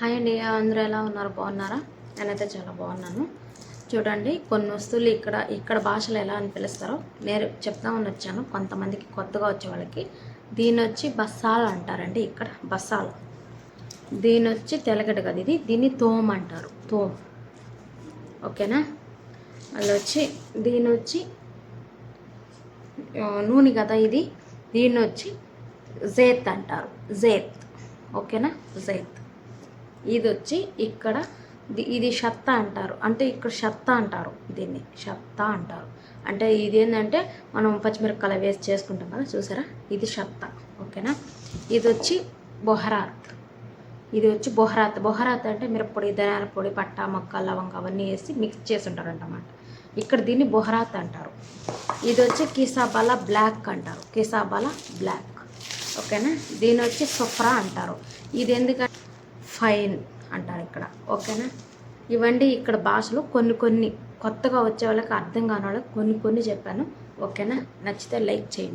Hi అండి అందరూ ఎలా ఉన్నారు? బాగున్నారా? నేనైతే చాలా బాగున్నాను. చూడండి కొన్ని వస్తువులు ఇక్కడ ఇక్కడ భాషలో ఎలా అని పిలుస్తారో నేను చెప్తామని వచ్చాను. కొంతమందికి కొత్తగా వచ్చే వాళ్ళకి. దీని వచ్చి బస్సాలు అంటారండి ఇక్కడ బస్సాలు. దీని వచ్చి తెలగడ కదా ఇది దీన్ని తోమ్ అంటారు తోమ్. ఓకేనా? మళ్ళీ వచ్చి దీని వచ్చి నూనె కదా ఇది. దీన్ని వచ్చి జేత్ అంటారు జేత్. ఓకేనా? జేత్. ఇది వచ్చి ఇక్కడ ఇది షత్త అంటారు. అంటే ఇక్కడ షత్త అంటారు దీన్ని. షత్త అంటారు. అంటే ఇది ఏంటంటే మనం పచ్చిమిరపకాయలు వేసి చేసుకుంటాం కదా చూసారా? ఇది షత్త. ఓకేనా? ఇది వచ్చి బొహరాత్. ఇది వచ్చి బొహరాత్. బొహరాత్ అంటే మిరప్పొడి ధనియాల పొడి పట్ట మొక్క లవంగ అవన్నీ వేసి మిక్స్ చేసి ఉంటారు అన్నమాట ఇక్కడ దీన్ని బొహరాత్ అంటారు. ఇది వచ్చి కిసాబాల బ్లాక్ అంటారు. కిసాబాల బ్లాక్. ఓకేనా? దీని వచ్చి సుఫ్రా అంటారు. ఇది ఎందుకంటే ఫైన్ అంటారు ఇక్కడ. ఓకేనా? ఇవండి ఇక్కడ భాషలు కొన్ని కొన్ని కొత్తగా వచ్చే వాళ్ళకి అర్థం కాని వాళ్ళకి కొన్ని కొన్ని చెప్పాను. ఓకేనా? నచ్చితే లైక్ చేయండి.